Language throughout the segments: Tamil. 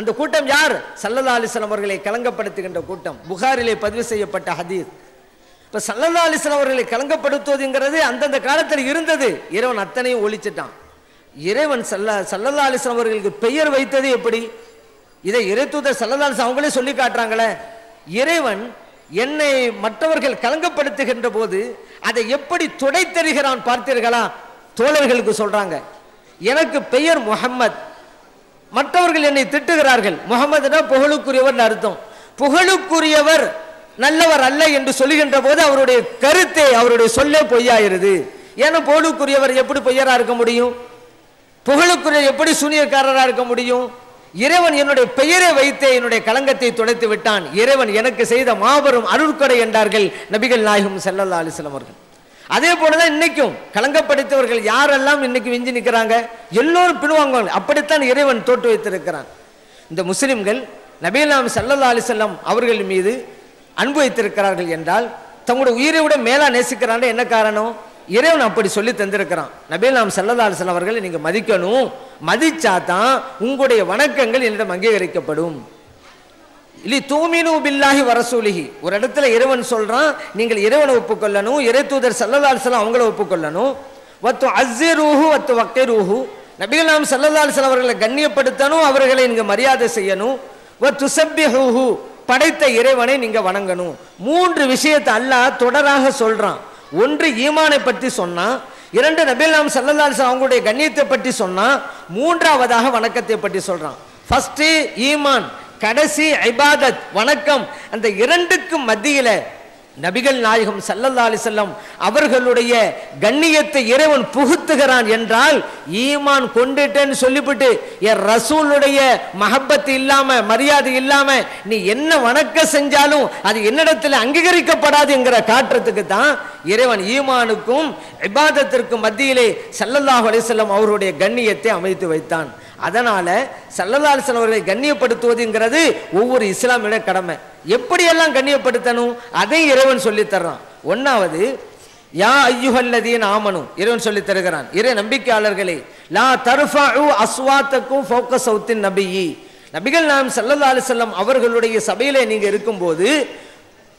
அந்த கூட்டம் யார்? சல்லல்லா அலிஸ்லாம் அவர்களை கலங்கப்படுத்துகின்ற கூட்டம். புகாரிலே பதிவு செய்யப்பட்ட ஹதீஸ். இப்ப சல்லல்லா அலிஸ்லாம் அவர்களை கலங்கப்படுத்துவதுங்கிறது அந்தந்த காலத்தில் இருந்தது. இறைவன் அத்தனையும் ஒழிச்சிட்டான். இறைவன் சல்ல சல்லல்லா அலிஸ்லாம் அவர்களுக்கு பெயர் வைத்தது எப்படி? இதை இறைத்தூத சல்லல்லா அலிஸ்லாம் அவங்களே சொல்லி காட்டுறாங்களே. இறைவன் என்னை மற்றவர்கள் கலங்கப்படுத்துகின்ற போது அதை எப்படி துடைத்தருகிறான் பார்த்தீர்களா? தோழர்களுக்கு சொல்றாங்க. எனக்கு பெயர் முகம்மத் மற்றவர்கள் என்னை திட்டுகிறார்கள். முகமதுனா புகழுக்குரியவர் அர்த்தம். புகழுக்குரியவர் நல்லவர் அல்ல என்று சொல்லுகின்ற போது அவருடைய கருத்தை அவருடைய சொல்லே பொய்யாயிருது ஏன்னா புகழுக்குரியவர் எப்படி பொய்யரா இருக்க முடியும்? புகழுக்குரிய எப்படி சூனியக்காரராக இருக்க முடியும்? இறைவன் என்னுடைய பெயரை வைத்தே என்னுடைய களங்கத்தை துடைத்து விட்டான். இறைவன் எனக்கு செய்த மாபெரும் அருட்கொடை என்றார்கள் நபிகள் நாயகம் செல்லல்லா அலைஹி அவர்கள். அதே போலதான் இன்னைக்கும் களங்கப்படுத்தவர்கள் யாரெல்லாம் இன்னைக்கு விஞ்சி நிற்கிறாங்க எல்லோரும் பின்வாங்குவாங்க. அப்படித்தான் இறைவன் தோற்று வைத்திருக்கிறான். இந்த முஸ்லிம்கள் நபீலாம் சல்லல்லா அலிசல்லாம் அவர்கள் மீது அன்பு வைத்திருக்கிறார்கள் என்றால் தங்களுடைய உயிரை விட மேலா நேசிக்கிறாங்க. என்ன காரணம்? இறைவன் அப்படி சொல்லி தந்திருக்கிறான். நபீலாம் சல்லல்லா அலிசல்லாம் அவர்களை நீங்க மதிக்கணும். மதிச்சா தான் உங்களுடைய வணக்கங்கள் என்னிடம் அங்கீகரிக்கப்படும். இல்லை தூமினு பில்லாஹி வரசூலிஹி ஒரு இடத்துல இறைவன் சொல்கிறான் நீங்கள் இறைவனை ஒப்புக்கொள்ளணும் இறை தூதர் சல்லல்லா அலிஸ்லாம் அவங்கள ஒப்புக்கொள்ளணும். வத்து அஸ்ஸிரூஹு வத்து வக்கைரூஹு நபிகள் நாம் சல்லல்லா செல் அவர்களை கண்ணியப்படுத்தணும் அவர்களை இங்கே மரியாதை செய்யணும். வத்து சப்பிஹூஹு படைத்த இறைவனை நீங்கள் வணங்கணும். மூன்று விஷயத்தை அல்லாஹ் தொடராக சொல்கிறான் ஒன்று ஈமானை பற்றி சொன்னான் இரண்டு நபிகள் நாம் சல்லல்லா அவங்களுடைய கண்ணியத்தை பற்றி சொன்னா மூன்றாவதாக வணக்கத்தை பற்றி சொல்றான். ஃபர்ஸ்ட் ஈமான். கடைசி ஐபாதத் வணக்கம். அந்த இரண்டுக்கும் மத்தியில நபிகள் நாயகம் சல்லல்லா அலிசல்லம் அவர்களுடைய கண்ணியத்தை இறைவன் புகுத்துகிறான் என்றால் ஈமான் கொண்டுட்டேன்னு சொல்லிவிட்டு என் ரசூலுடைய மஹப்பத் இல்லாம மரியாதை இல்லாம நீ என்ன வணக்கம் செஞ்சாலும் அது என்னிடத்தில் அங்கீகரிக்கப்படாது என்கிற காட்டுறதுக்கு தான் இறைவன் ஈமானுக்கும் இபாதத்திற்கும் மத்தியிலே சல்லல்லாஹு அலிசல்லம் அவருடைய கண்ணியத்தை அமைத்து வைத்தான். அதனால சல்லல்லாசன் அவர்களை கண்ணியப்படுத்துவதுங்கிறது ஒவ்வொரு இஸ்லாமியோட கடமை. எப்படியெல்லாம் கண்ணியப்படுத்தணும்? அதை இறைவன் சொல்லித் தர்றான். ஒன்னாவது யா ஐயுகல்லதீன் ஆமனும் இறைவன் சொல்லி தருகிறான். இறை நம்பிக்கையாளர்களே லா தர்ஃபஉ அஸ்வாத்தக்கும் ஃபோக்கஸ் சௌத்தின் நபியி. நபிகள் நாம் சல்லல்லா அலிஸ்லாம் அவர்களுடைய சபையில் நீங்கள் இருக்கும்போது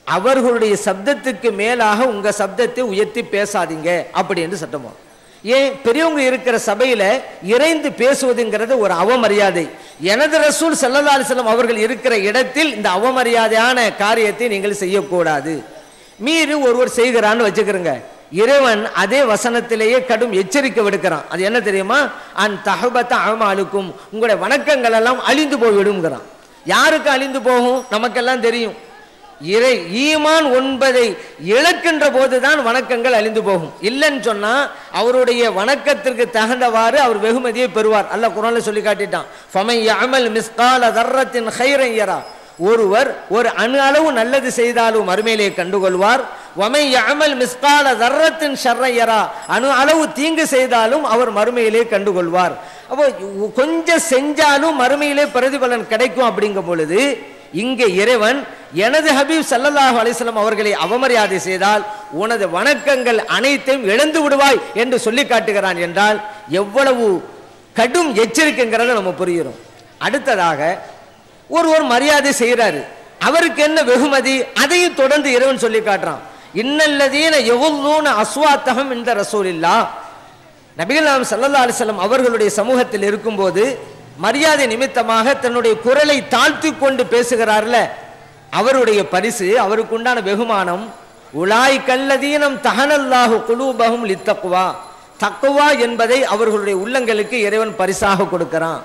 அவர்களுடைய சப்தத்துக்கு மேலாக உங்கள் சப்தத்தை உயர்த்தி பேசாதீங்க. அப்படி என்று ஏன் பெரியவங்க இருக்கிற சபையில இறைந்து பேசுவதுங்கிறது ஒரு அவமரியாதை. எனது ரசூல் சல்லல்லா அலிஸ்லாம் அவர்கள் இருக்கிற இடத்தில் இந்த அவமரியாதையான காரியத்தை நீங்கள் செய்யக்கூடாது. மீறி ஒருவர் செய்கிறான்னு வச்சுக்கிறங்க. இறைவன் அதே வசனத்திலேயே கடும் எச்சரிக்கை விடுக்கிறான். அது என்ன தெரியுமா? அன் தகபத்த அழமாலுக்கும் உங்களுடைய வணக்கங்கள் எல்லாம் அழிந்து போய்விடுங்கிறான் யாருக்கு அழிந்து போகும்? நமக்கெல்லாம் தெரியும். இறை ஈமான் ஒன்பதை இழக்கின்ற போதுதான் வணக்கங்கள் அழிந்து போகும். இல்லைன்னு சொன்னால் அவருடைய வணக்கத்திற்கு தகுந்தவாறு அவர் வெகுமதியை பெறுவார். அல்ல குரான்ல சொல்லி காட்டிட்டான். ஃபமை யஅமல் மிஸ்கால தர்ரத்தின் ஒருவர் ஒரு அணு அளவு நல்லது செய்தாலும் அருமையிலே கண்டுகொள்வார். வமை அமல் மிஸ்கால தர்ரத்தின் ஷர்ரையரா அணு அளவு தீங்கு செய்தாலும் அவர் மறுமையிலே கண்டுகொள்வார். அப்போ கொஞ்சம் செஞ்சாலும் மறுமையிலே பிரதிபலன் கிடைக்கும் அப்படிங்கும் பொழுது இங்கே இறைவன் எனது ஹபீப் சல்லல்லாஹு அலிஸ்லாம் அவர்களை அவமரியாதை செய்தால் உனது வணக்கங்கள் அனைத்தையும் இழந்து விடுவாய் என்று சொல்லி காட்டுகிறான் என்றால் எவ்வளவு கடும் எச்சரிக்கைங்கிறத நம்ம புரிகிறோம். அடுத்ததாக ஒருவர் மரியாதை செய்கிறாரு. அவருக்கு என்ன வெகுமதி? அதையும் தொடர்ந்து இறைவன் சொல்லி காட்டுறான். இன்னல்லதீன எவ்வளூன அஸ்வாத்தகம் இந்த ரசூலில்லா. நபிகள் நாம் சல்லல்லா அலிஸ்லாம் அவர்களுடைய சமூகத்தில் இருக்கும்போது மரியாதை நிமித்தமாக தன்னுடைய குரலை தாழ்த்தி கொண்டு பேசுகிறார்ல. அவருடைய பரிசு அவருக்கு உண்டான வெகுமானம் உலாய் கல்லதீனம் தகனல்லாஹு குலூபகும் லித்தக்குவா தக்குவா என்பதை அவர்களுடைய உள்ளங்களுக்கு இறைவன் பரிசாக கொடுக்கிறான்.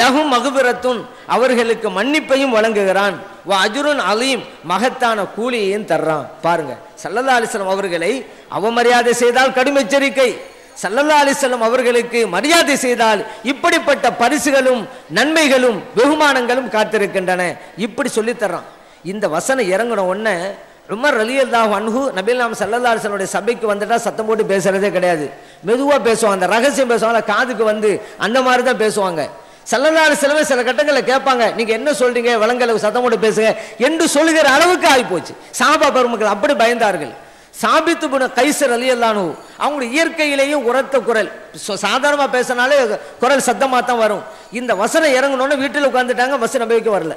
லகும் மகுபிரத்தும் அவர்களுக்கு மன்னிப்பையும் வழங்குகிறான். வா அஜுருன் அலீம் மகத்தான கூலியையும் தர்றான். பாருங்க சல்லல்லா அலிஸ்லாம் அவர்களை அவமரியாதை செய்தால் கடும் எச்சரிக்கை சல்லல்லா அலிஸ்லாம் அவர்களுக்கு மரியாதை செய்தால் இப்படிப்பட்ட பரிசுகளும் நன்மைகளும் வெகுமானங்களும் காத்திருக்கின்றன. இப்படி சொல்லித்தர்றான் இந்த வசனம் இறங்கின உடனே உமர் அலி அல்லாஹ் அன்ஹு நபீல் நாம் சல்லல்லா சபைக்கு வந்துட்டா சத்தம் போட்டு பேசுறதே கிடையாது. மெதுவாக பேசுவாங்க அந்த ரகசியம் பேசுவாங்க காதுக்கு வந்து அந்த மாதிரி தான் பேசுவாங்க சல்லல்லா அலிஸ்லமே சில கட்டங்களில் கேட்பாங்க நீங்க என்ன சொல்றீங்க? விலங்கல சத்தம் போட்டு பேசுங்க. என்று சொல்லுகிற அளவுக்கு ஆகி போச்சு சாபா பெருமக்கள் அப்படி பயந்தார்கள். சாபித்து புன கைசர் அலி அல்லானு அவங்களுடைய இயற்கையிலேயே உரத்த குரல். சோ- பேசினாலே குரல் சத்தமாக தான் வரும். இந்த வசனம் இறங்கணும்னு வீட்டில் உட்காந்துட்டாங்க பஸ் நம்பிக்கை வரல.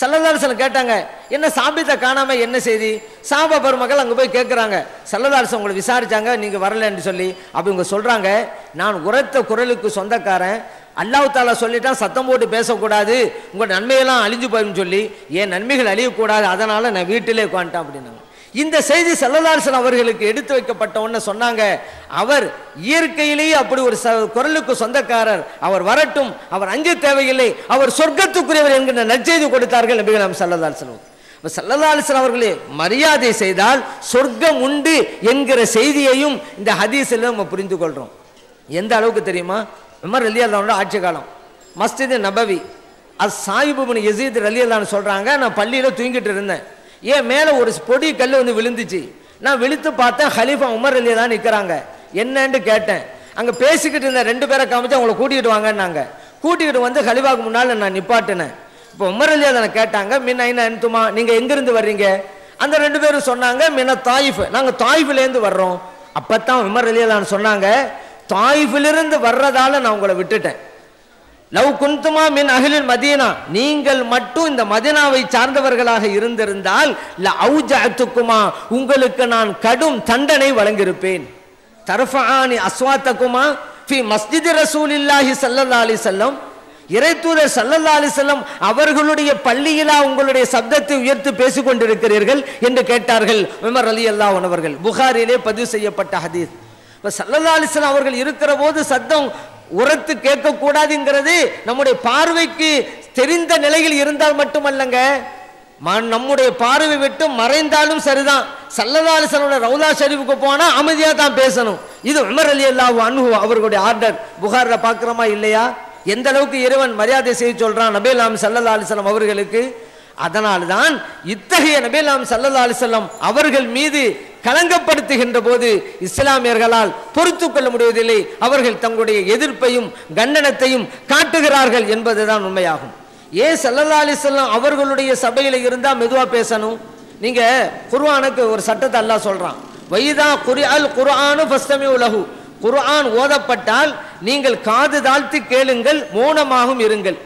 சல்லதாரசன் கேட்டாங்க என்ன சாபித்தை காணாம என்ன செய்தி? சாபா பெருமக்கள் அங்கே போய் கேட்குறாங்க சல்லதாரசன் உங்களை விசாரிச்சாங்க நீங்கள் வரலன்னு சொல்லி. அப்படி இவங்க சொல்கிறாங்க நான் உரத்த குரலுக்கு சொந்தக்காரன். அல்லாஹ் தாலா சொல்லிட்டான் சத்தம் போட்டு பேசக்கூடாது. உங்கள் நன்மையெல்லாம் அழிஞ்சு போயிடும் சொல்லி என் நன்மைகள் அழியக்கூடாது. அதனால் நான் வீட்டிலே உட்காந்துட்டேன் அப்படின்னாங்க. இந்த செய்தி செல்லதாசன் அவர்களுக்கு எடுத்து வைக்கப்பட்டவன்னு சொன்னாங்க அவர் இயற்கையிலேயே அப்படி ஒரு ச- குரலுக்கு சொந்தக்காரர். அவர் வரட்டும் அவர் அஞ்சு தேவையில்லை. அவர் சொர்க்கத்துக்குரியவர் என்கிற நற்செய்தி கொடுத்தார்கள் நபிகள் நாம் செல்லதாசனும் செல்லதாசன் அவர்களே மரியாதை செய்தால் சொர்க்கம் உண்டு என்கிற செய்தியையும் இந்த ஹதீஸில் நம்ம புரிந்து கொள்றோம். எந்த அளவுக்கு தெரியுமா? உமர் அலி அல்லாவோட ஆட்சி காலம். மஸ்ஜித் நபவி. அது சாஹிபுபின் எசீத் அலி அல்லான்னு சொல்றாங்க நான் பள்ளியில் தூங்கிட்டு இருந்தேன். ஏன் மேலே ஒரு பொடி கல் வந்து விழுந்துச்சு? நான் விழுத்து பார்த்தேன் ஹலீஃபா உமர் அலி தான் நிற்கிறாங்க என்னன்னு கேட்டேன். அங்கே பேசிக்கிட்டு இருந்த ரெண்டு பேரை காமிச்சு அவங்கள கூட்டிகிட்டு வாங்கன்னாங்க. கூட்டிகிட்டு வந்து ஹலிஃபாக்கு முன்னால் நான் நிப்பாட்டினேன். இப்போ உமர் அலி தானே கேட்டாங்க மின் ஐநா அனுத்துமா நீங்கள் எங்கேருந்து வர்றீங்க? அந்த ரெண்டு பேரும் சொன்னாங்க மின்ன தாயிஃப். நாங்கள் தாயிஃப்லேருந்து வர்றோம். அப்போ தான் உமர் அலி தான் சொன்னாங்க தாயிஃபிலிருந்து வர்றதால நான் உங்களை விட்டுட்டேன். லவ் குந்துமா மின் அகிலின் மதீனா. நீங்கள் மட்டும் இந்த மதீனாவை சார்ந்தவர்களாக இருந்திருந்தால் ல உங்களுக்கு நான் கடும் தண்டனை வழங்கியிருப்பேன். தர்ஃபானி அஸ்வாத்தக்குமா ஃபி மஸ்ஜித் ரசூலில்லாஹி ஸல்லல்லாஹு அலி செல்லம் இறைத்தூதர் சல்லல்லா அலைஹி அவர்களுடைய பள்ளியிலா உங்களுடைய சப்தத்தை உயர்த்து பேசிக் கொண்டிருக்கிறீர்கள் என்று கேட்டார்கள் உமர் அலி அல்லா உணவர்கள் புகாரிலே பதிவு செய்யப்பட்ட ஹதீஸ். இப்போ சல்லல்லா அலிஸ்லாம் அவர்கள் இருக்கிற போது சத்தம் உரத்து கேட்கக்கூடாதுங்கிறது நம்முடைய பார்வைக்கு தெரிந்த நிலையில் இருந்தால் மட்டுமல்லங்க. ம- நம்முடைய பார்வை விட்டு மறைந்தாலும் சரிதான். சல்லதாலிசனோட ரவுலா ஷரீஃபுக்கு போனா அமைதியா தான் பேசணும். இது உமர் அலி அல்லாஹ் அனுகு அவர்களுடைய ஆர்டர் புகார்ல பாக்குறோமா இல்லையா? எந்த அளவுக்கு இறைவன் மரியாதை செய்ய சொல்றான் நபேலாம் சல்லல்லா அலிசல்லாம் அவர்களுக்கு? அதனால்தான் இத்தகைய நபேலாம் சல்லல்லா அலிசல்லாம் அவர்கள் மீது களங்கப்படுத்துகின்ற போது இஸ்லாமியர்களால் பொறுத்து கொள்ள முடிவதில்லை. அவர்கள் தங்களுடைய எதிர்ப்பையும் கண்டனத்தையும் காட்டுகிறார்கள் என்பதுதான் உண்மையாகும். ஏன் சல்லல்லா அலிசல்லாம் அவர்களுடைய சபையில் இருந்தா மெதுவா பேசணும். நீங்க குர்ஆனுக்கு ஒரு சட்டத்தை அல்லாஹ் சொல்றான். வைதா குரி அல் குர்ஆனு ஃபஸ்தமி உலகு குர்ஆன் ஓதப்பட்டால் நீங்கள் காது தாழ்த்தி கேளுங்கள் மௌனமாகவும் இருங்கள்.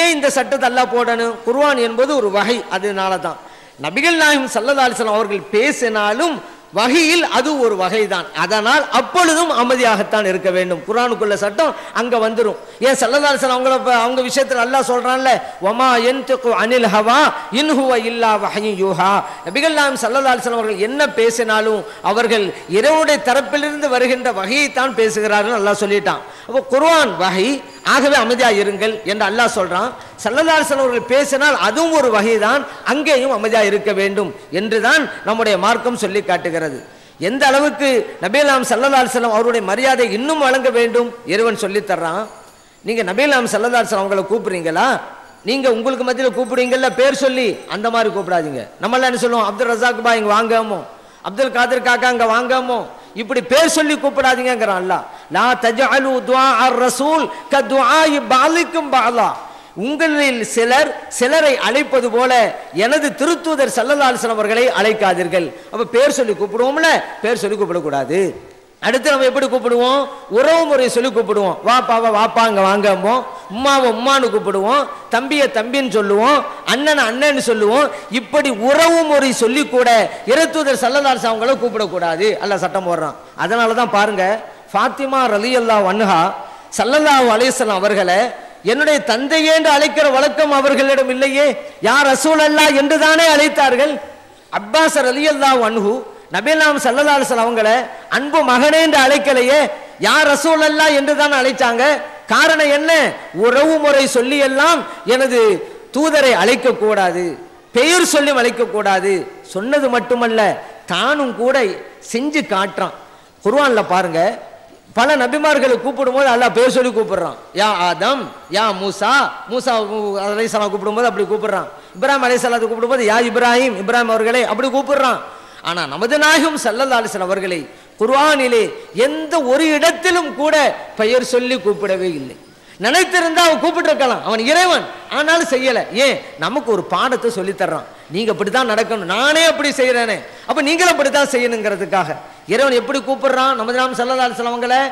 ஏன் இந்த சட்டத்தை அல்லாஹ் போடணும்? குர்ஆன் என்பது ஒரு வகை அதனால தான் நபிகள் நாயகம் சல்லல்லா அவர்கள் பேசினாலும் வகையில் அது ஒரு வகைதான். அதனால் அப்பொழுதும் அமைதியாகத்தான் இருக்க வேண்டும். குரானுக்குள்ள சட்டம் அங்க வந்துடும் ஏன் சல்லல்லா அவங்கள அவங்க விஷயத்துல அல்லாஹ் சொல்றான்ல ஒமா என் அனில் ஹவா இன்ஹுவ இல்லா வகையும் யூஹா. நபிகள் நாயகம் அவர்கள் என்ன பேசினாலும் அவர்கள் இறைவனுடைய தரப்பிலிருந்து வருகின்ற வகையைத்தான் பேசுகிறார்கள் நல்லா சொல்லிட்டான். அப்போ குர்வான் வகை ஆகவே அமைதியாக இருங்கள் என்று அல்லாஹ் சொல்கிறான் சல்லல்லா அவர்கள் பேசினால் அதுவும் ஒரு வகைதான் அங்கேயும் அமைதியாக இருக்க வேண்டும் என்று தான் நம்முடைய மார்க்கம் சொல்லி காட்டுகிறது. எந்த அளவுக்கு நபீலாம் சல்லல்லா அவருடைய மரியாதை இன்னும் வழங்க வேண்டும்? இறைவன் சொல்லித்தர்றான் தர்றான். நபீலாம் சல்லல்லா அவங்களை அவங்கள நீங்கள் உங்களுக்கு மத்தியில் கூப்பிடுவீங்கள்ல பேர் சொல்லி. அந்த மாதிரி கூப்பிடாதீங்க. நம்மளாம் என்ன சொல்லுவோம்? அப்துல் ரசாக் பா இங்கே வாங்காமோ அப்துல் காதர் காக்கா அங்க வாங்காமோ இப்படி பேர் சொல்லி கூப்பிடாதீங்கிறான் அல்லாஹ். லா தஜாலு துவா அர் ரசூல் க துவாயி பாலிக்கும் பாலா உங்களில் சிலர் சிலரை அழைப்பது போல எனது திருத்தூதர் சல்லல்லாஹு அவர்களை அழைக்காதீர்கள். அப்ப பேர் சொல்லி கூப்பிடுவோம்ல? பேர் சொல்லி கூப்பிடக்கூடாது. அடுத்து நம்ம எப்படி கூப்பிடுவோம்? உறவு முறை சொல்லி கூப்பிடுவோம். வாப்பாவை வாப்பா அங்க வாங்கமோ உம்மாவை உம்மான்னு கூப்பிடுவோம். தம்பியை தம்பின்னு சொல்லுவோம். அண்ணனை அண்ணன்னு சொல்லுவோம். இப்படி உறவு முறை சொல்லி கூட இறைத்தூதர் சல்லல்லாஹு அவங்கள கூப்பிடக்கூடாது. அல்ல சட்டம் போடுறான். அதனால தான் பாருங்க ஃபாத்திமா ரலி அல்லா வன்ஹா சல்லல்லா அலைஹிஸ்ஸலாம் அவர்களை என்னுடைய தந்தையே என்று அழைக்கிற வழக்கம் அவர்களிடம் இல்லையே யார் ரசூல் அல்லா என்று தானே அழைத்தார்கள்? அப்பாஸ் ரலியல்லாஹு அன்ஹு நபிலாம் சல்லல்லாஹு அலைஹி அவங்கள அன்பு மகனே என்று அழைக்கலையே யார் ரசூல் அல்லா என்று தான் அழைச்சாங்க? காரணம் என்ன? உறவு முறை சொல்லி எல்லாம் எனது தூதரை அழைக்க கூடாது பெயர் சொல்லி அழைக்க கூடாது சொன்னது மட்டுமல்ல தானும் கூட செஞ்சு காட்டுறான். குர்வானில் பாருங்க பல நபிமார்களை கூப்பிடும்போது அல்லாஹ் பேர் சொல்லி கூப்பிடுறான். யா ஆதம் யா மூசா மூசா அலைசலாம் கூப்பிடும்போது அப்படி கூப்பிடுறான். இப்ராஹிம் அலைசலாத்தை கூப்பிடும்போது யா இப்ராஹிம் இப்ராஹிம் அவர்களே அப்படி கூப்பிடுறான். ஆனா நமது நாயகம் சல்லல்லா அலிஸ்லாம் அவர்களை குர்வானிலே எந்த ஒரு இடத்திலும் கூட பெயர் சொல்லி கூப்பிடவே இல்லை. நினைத்திருந்தா அவன் கூப்பிட்டு இருக்கலாம் அவன் இறைவன். ஆனாலும் செய்யல. ஏன்? நமக்கு ஒரு பாடத்தை சொல்லித்தர்றான் நீங்கள் நீங்க அப்படித்தான் நடக்கணும். நானே அப்படி செய்யறேனே அப்ப நீங்களும் அப்படித்தான் செய்யணுங்கிறதுக்காக. இறைவன் எப்படி கூப்பிடுறான்? நமது நாம் செல்லதால் அலிஸ்லாம்